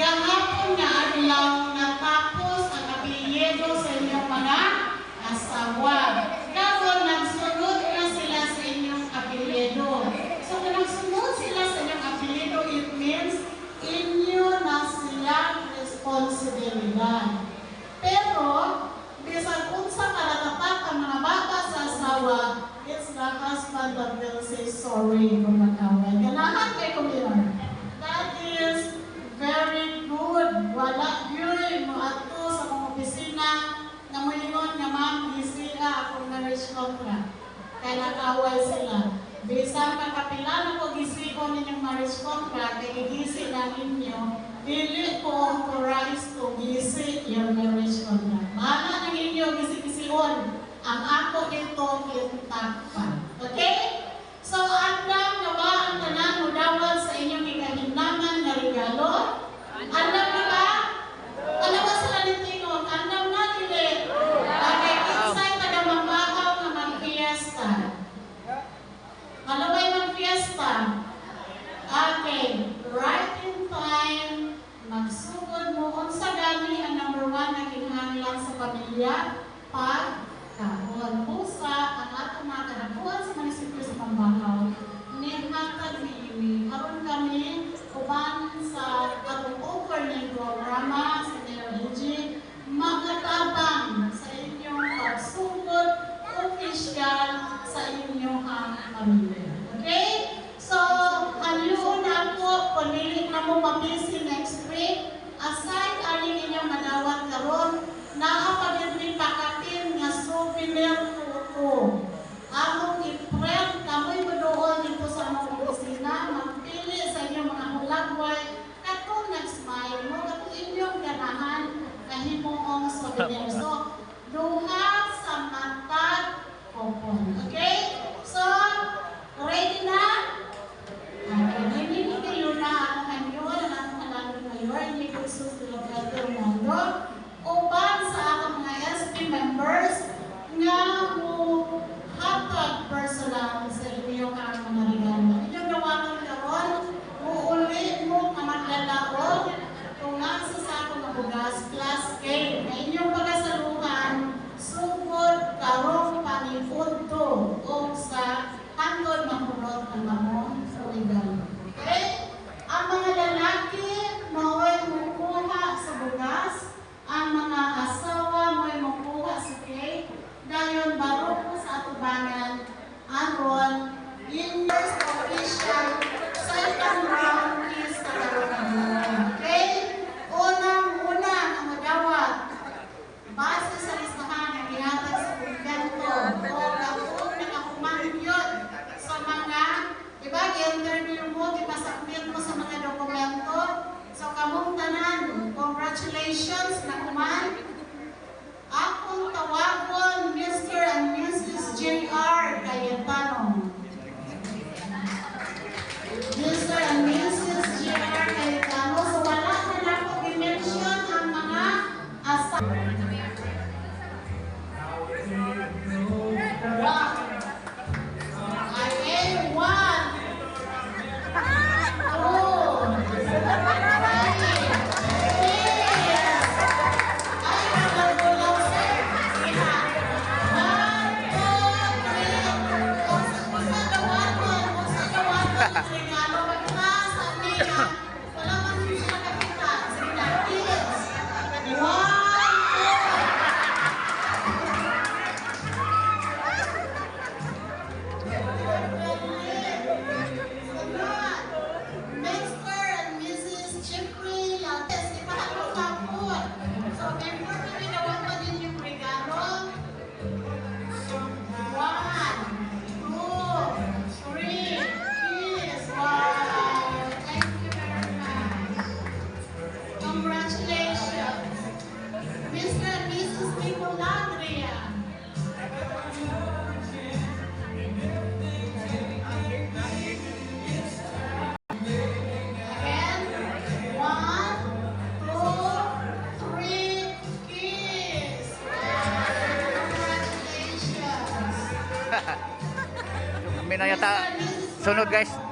Gahapon nga adlaw natapos ang apelyido sa inyong mga asawa. Karon nagsunod na sila sa inyong apelyido. So kung nagsunod sila sa inyong apelyido, it means inyo na silang responsibilidad. Pero, bisan unsa karatapat ang mga bata sa asawa, it's the husband that will say sorry marriage contract, kaya gigisi na ninyo, dili ko authorized to gisi your marriage contract. Mana ng inyo gisi-gision, ang ako ito kintakpan. Okay? So, andam na ba ang tanan mo dawat sa inyong ikahinnaman na regalo? Andam na ba? Alam ba sila ni Tingog? Andam na, dili. Okay, kinsay taga mamakaw nga mag-fiesta. Malaway mag-fiesta. Okay, right in time, magsugod mo unsa gani ang number one na kinahanglan sa pamilya pagkaon. Pusa ang ato mga kanabuhan sa munisipyo sa Pambakaw. Nihatag ni Imi. Karon kami uban sa atong offer ng programa sa DLG magatabang sa inyong pagsugod official sa inyong pamilya. Okay? So, hanyoon na kung dili na mo mabisi next week, aside aling inyong madawat karon, naapagin ni pakatin nga souvenir photo. Among i-print, kamoy madoon dito sa among opisina, magpili sa inyong mga hulagway, katong nag-smile mo, katong inyong ganahan, kahimuong souvenir. So, duha sa matag kopon. Okay? Kami na sunod guys.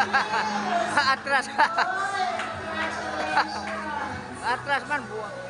atras atras man. Buang.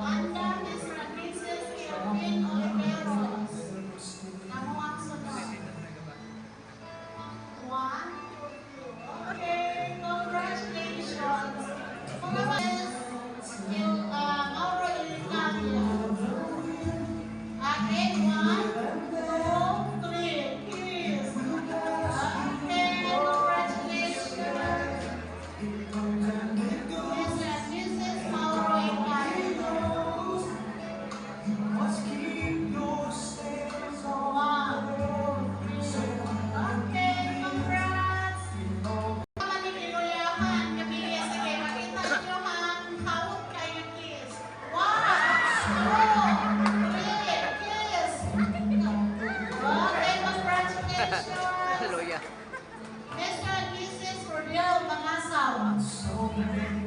home.